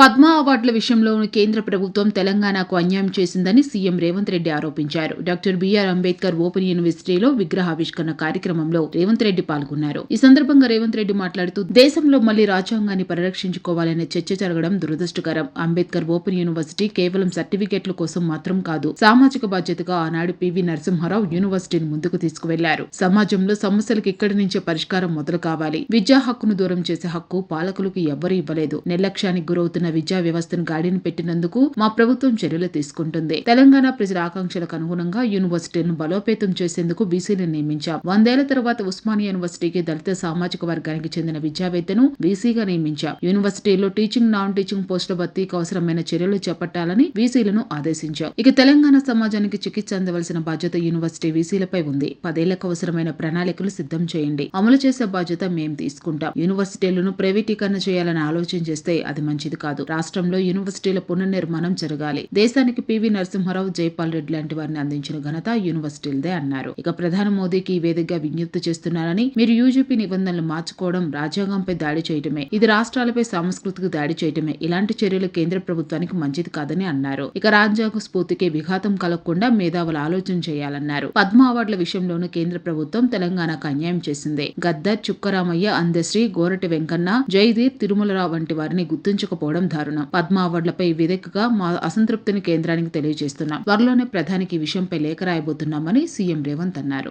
పద్మ అవార్డుల విషయంలోనూ కేంద్ర ప్రభుత్వం తెలంగాణకు అన్యాయం చేసిందని సీఎం రేవంత్ రెడ్డి ఆరోపించారు. డాక్టర్ బిఆర్ అంబేద్కర్ ఓపెన్ యూనివర్సిటీలో విగ్రహావిష్కరణ కార్యక్రమంలో రేవంత్ రెడ్డి పాల్గొన్నారు. ఈ సందర్భంగా రేవంత్ రెడ్డి మాట్లాడుతూ దేశంలో మళ్ళీ రాజ్యాంగాన్ని పరిరక్షించుకోవాలనే చర్చ జరగడం దురదృష్టకరం. అంబేద్కర్ ఓపెన్ యూనివర్సిటీ కేవలం సర్టిఫికెట్ల కోసం మాత్రం కాదు సామాజిక బాధ్యతగా ఆనాడు పివి నరసింహారావు యూనివర్సిటీని ముందుకు తీసుకువెళ్ళారు. సమాజంలో సమస్యలకు ఇక్కడి నుంచే పరిష్కారం మొదలు కావాలి. విద్యా హక్కును దూరం చేసే హక్కు పాలకులకు ఎవ్వరూ ఇవ్వలేదు. నిర్లక్ష్యానికి గురవుతున్న విద్యా వ్యవస్థను గాడిని పెట్టినందుకు మా ప్రభుత్వం చర్యలు తీసుకుంటుంది. తెలంగాణ ప్రజల ఆకాంక్షలకు అనుగుణంగా యూనివర్సిటీలను బలోపేతం చేసేందుకు బీసీలను నియమించాం. వందేళ్ళ తర్వాత ఉస్మానియా యూనివర్సిటీకి దళిత సామాజిక వర్గానికి చెందిన విద్యావేత్తను బీసీగా నియమించాం. యూనివర్సిటీలో టీచింగ్ నాన్ టీచింగ్ పోస్టుల భర్తీకి అవసరమైన చర్యలు చేపట్టాలని వీసీలను ఆదేశించాం. ఇక తెలంగాణ సమాజానికి చికిత్స అందవలసిన బాధ్యత యూనివర్సిటీ వీసీలపై ఉంది. పదేళ్ళకు అవసరమైన ప్రణాళికలు సిద్ధం చేయండి. అమలు చేసే బాధ్యత మేం తీసుకుంటాం. యూనివర్సిటీలను ప్రైవేటీకరణ చేయాలని ఆలోచన చేస్తే అది మంచిది కాదు. రాష్ట్రంలో యూనివర్సిటీల పునర్నిర్మాణం జరగాలి. దేశానికి పివి నరసింహారావు జైపాల్ రెడ్డి లాంటి వారిని అందించిన ఘనత యూనివర్సిటీలదే అన్నారు. ఇక ప్రధాని మోదీకి ఈ వేదికగా విజ్ఞప్తి చేస్తున్నారని మీరు యూజీపీ నిబంధనలు మార్చుకోవడం రాజ్యాంగంపై దాడి చేయటమే ఇది రాష్ట్రాలపై సాంస్కృతిక దాడి చేయటమే ఇలాంటి చర్యలు కేంద్ర ప్రభుత్వానికి మంచిది కాదని అన్నారు. ఇక రాజ్యాంగ స్ఫూర్తికి విఘాతం కలగకుండా మేధావులు ఆలోచన చేయాలన్నారు. పద్మ అవార్డుల విషయంలోనూ కేంద్ర ప్రభుత్వం తెలంగాణకు అన్యాయం చేసింది. గద్దర్ చుక్కరామయ్య అందశ్రీ గోరటి వెంకన్న జయదీప్ తిరుమలరావు వంటి వారిని గుర్తించకపోవడం దారుణం పద్మ అవార్డులపై వేదికగా మా అసంతృప్తిని కేంద్రానికి తెలియజేస్తున్నాం. త్వరలోనే ప్రధానికి ఈ విషయంపై లేఖ రాయబోతున్నామని సీఎం రేవంత్ అన్నారు.